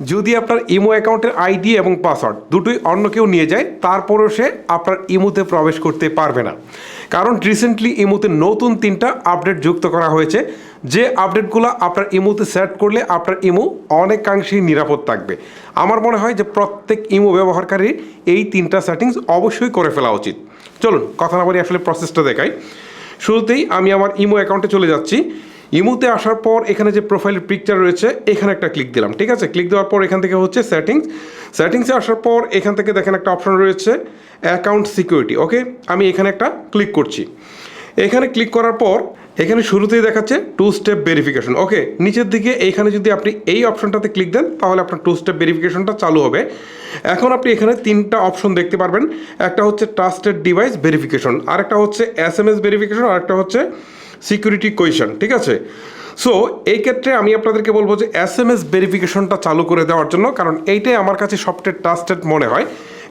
যদি আপনার ইমো অ্যাকাউন্টের আইডি এবং পাসওয়ার্ড দুটোই অন্য কেউ নিয়ে যায়, তারপরেও সে আপনার ইমোতে প্রবেশ করতে পারবে না। কারণ রিসেন্টলি ইমোতে নতুন তিনটা আপডেট যুক্ত করা হয়েছে। যে আপডেটগুলো আপনার ইমোতে সেট করলে আপনার ইমো অনেকাংশেই নিরাপদ থাকবে। আমার মনে হয় যে প্রত্যেক ইমো ব্যবহারকারীর এই তিনটা সেটিংস অবশ্যই করে ফেলা উচিত। চলুন, কথা না বলি আসলে প্রসেসটা দেখাই। শুরুতেই আমি আমার ইমো অ্যাকাউন্টে চলে যাচ্ছি। ইমোতে আসার পর এখানে যে প্রোফাইলের পিকচার রয়েছে, এখানে একটা ক্লিক দিলাম, ঠিক আছে? ক্লিক দেওয়ার পর এখান থেকে হচ্ছে সেটিংস সেটিংসে আসার পর এখান থেকে দেখেন একটা অপশন রয়েছে অ্যাকাউন্ট সিকিউরিটি ওকে আমি এখানে একটা ক্লিক করছি। এখানে ক্লিক করার পর, এখানে শুরুতেই দেখাচ্ছে টু স্টেপ ভেরিফিকেশন ওকে নিচের দিকে এইখানে যদি আপনি এই অপশনটাতে ক্লিক দেন, তাহলে আপনার টু স্টেপ ভেরিফিকেশনটা চালু হবে। এখন আপনি এখানে তিনটা অপশন দেখতে পারবেন। একটা হচ্ছে ট্রাস্টেড ডিভাইস ভেরিফিকেশন আরেকটা হচ্ছে এস এম এস ভেরিফিকেশন আরেকটা হচ্ছে সিকিউরিটি কোয়েশন, ঠিক আছে? সো এই ক্ষেত্রে আমি আপনাদেরকে বলব যে এস এম এস ভেরিফিকেশনটা চালু করে দেওয়ার জন্য, কারণ এইটাই আমার কাছে সবচেয়ে ট্রাস্টেড মনে হয়।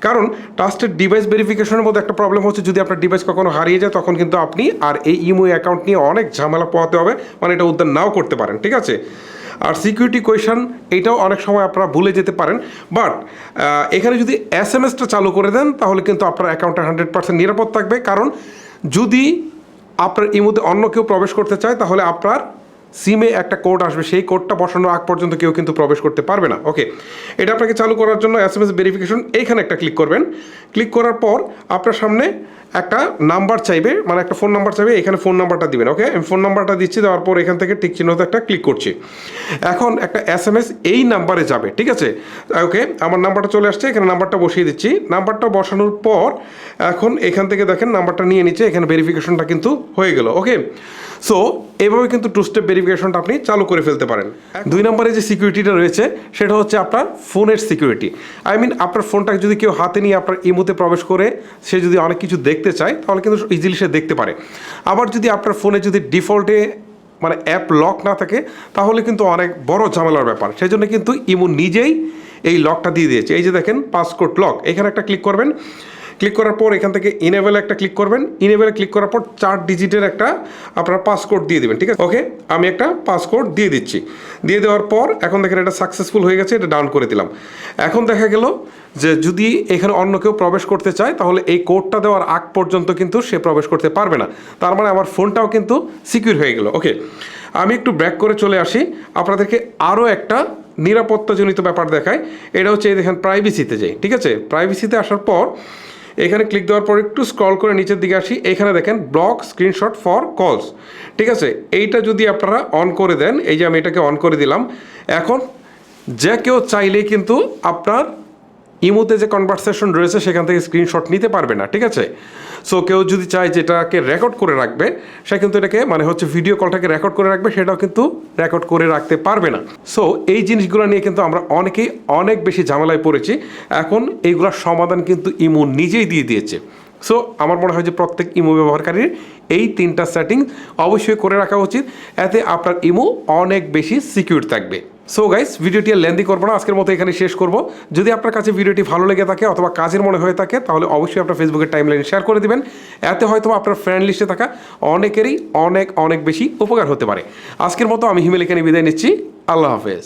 কারণ ট্রাস্টেড ডিভাইস ভেরিফিকেশনের মধ্যে একটা প্রবলেম হচ্ছে, যদি আপনার ডিভাইস কখনো হারিয়ে যায়, তখন কিন্তু আপনি আর এই ইমো অ্যাকাউন্ট নিয়ে অনেক ঝামেলা পোহাতে হবে মানে এটা উদ্ধার নাও করতে পারেন, ঠিক আছে? আর সিকিউরিটি কোয়েশন এইটাও অনেক সময় আপনারা ভুলে যেতে পারেন। বাট এখানে যদি এস এম এসটা চালু করে দেন, তাহলে কিন্তু আপনার অ্যাকাউন্টটা হান্ড্রেড পার্সেন্ট নিরাপদ থাকবে। কারণ যদি আপনার ইমোতে অন্য কেউ প্রবেশ করতে চায়, তাহলে আপনার সিমে একটা কোড আসবে। সেই কোডটা বসানোর আগ পর্যন্ত কেউ কিন্তু প্রবেশ করতে পারবে না। ওকে এটা আপনাকে চালু করার জন্য এস এম এস ভেরিফিকেশন এইখানে একটা ক্লিক করবেন। ক্লিক করার পর আপনার সামনে একটা নাম্বার চাইবে মানে একটা ফোন নাম্বার চাইবে, এখানে ফোন নাম্বারটা দিবেন ওকে আমি ফোন নাম্বারটা দিচ্ছি, দেওয়ার পর এখান থেকে টিক চিহ্নতে একটা ক্লিক করছি। এখন একটা এস এম এস এই নাম্বারে যাবে, ঠিক আছে? ওকে আমার নাম্বারটা চলে আসছে, এখানে নাম্বারটা বসিয়ে দিচ্ছি। নাম্বারটা বসানোর পর এখন এখান থেকে দেখেন নাম্বারটা নিয়ে নিচ্ছে, এখানে ভেরিফিকেশনটা কিন্তু হয়ে গেল ওকে সো এভাবে কিন্তু টু স্টেপ ভেরিফিকেশনটা আপনি চালু করে ফেলতে পারেন। দুই নম্বরে যে সিকিউরিটিটা রয়েছে, সেটা হচ্ছে আপনার ফোনের সিকিউরিটি আই মিন আপনার ফোনটাকে যদি কেউ হাতে নিয়ে আপনার ইমোতে প্রবেশ করে, সে যদি অনেক কিছু দেখতে চায়, তাহলে কিন্তু ইজিলি সে দেখতে পারে। আবার যদি আপনার ফোনে যদি ডিফল্টে মানে অ্যাপ লক না থাকে, তাহলে কিন্তু অনেক বড় ঝামেলার ব্যাপার। সেই জন্য কিন্তু ইমো নিজেই এই লকটা দিয়ে দিয়েছে। এই যে দেখেন পাসকোড লক এখানে একটা ক্লিক করবেন। ক্লিক করার পর এখান থেকে ইনেবেল একটা ক্লিক করবেন। ইনেবেলে ক্লিক করার পর চার ডিজিটের একটা আপনার পাসকোড দিয়ে দেবেন, ঠিক আছে? ওকে আমি একটা পাসকোড দিয়ে দিচ্ছি। দিয়ে দেওয়ার পর এখন দেখেন এটা সাকসেসফুল হয়ে গেছে, এটা ডাউন করে দিলাম। এখন দেখা গেল যে যদি এখানে অন্য কেউ প্রবেশ করতে চায়, তাহলে এই কোডটা দেওয়ার আগ পর্যন্ত কিন্তু সে প্রবেশ করতে পারবে না। তার মানে আমার ফোনটাও কিন্তু সিকিউর হয়ে গেল। ওকে আমি একটু ব্যাক করে চলে আসি। আপনাদেরকে আরও একটা নিরাপত্তাজনিত ব্যাপার দেখায় এটা হচ্ছে এই দেখেন প্রাইভেসিতে যাই, ঠিক আছে? প্রাইভেসিতে আসার পর এখানে ক্লিক দেওয়ার পর একটু স্ক্রল করে নিচের দিকে আসি। এখানে দেখেন ব্লক স্ক্রিনশট ফর কলস ঠিক আছে? এইটা যদি আপনারা অন করে দেন, এই যে আমি এটাকে অন করে দিলাম, এখন যে কেউ চাইলে কিন্তু আপনার ইমোতে যে কনভারসেশন রয়েছে, সেখান থেকে স্ক্রিনশট নিতে পারবে না, ঠিক আছে? সো কেউ যদি চায় যেটাকে রেকর্ড করে রাখবে, সে কিন্তু এটাকে মানে হচ্ছে ভিডিও কলটাকে রেকর্ড করে রাখবে, সেটাও কিন্তু রেকর্ড করে রাখতে পারবে না। সো এই জিনিসগুলো নিয়ে কিন্তু আমরা অনেকেই অনেক বেশি ঝামেলায় পড়েছি। এখন এইগুলোর সমাধান কিন্তু ইমো নিজেই দিয়ে দিয়েছে। সো আমার মনে হয় যে প্রত্যেক ইমো ব্যবহারকারীর এই তিনটা সেটিংস অবশ্যই করে রাখা উচিত। এতে আপনার ইমো অনেক বেশি সিকিউর থাকবে। সো গাইস ভিডিওটি আর লেন্দি করব না। আজকের মতো এখানে শেষ করব। যদি আপনার কাছে ভিডিওটি ভালো লেগে থাকে অথবা কাজের মনে হয়ে থাকে, তাহলে অবশ্যই আপনার ফেসবুকের টাইমলাইন শেয়ার করে দেবেন। এতে হয়তো আপনার ফ্রেন্ড লিস্টে থাকা অনেকেরই অনেক অনেক বেশি উপকার হতে পারে। আজকের মতো আমি হিমেল এখানে বিদায় নিচ্ছি। আল্লাহ হাফেজ।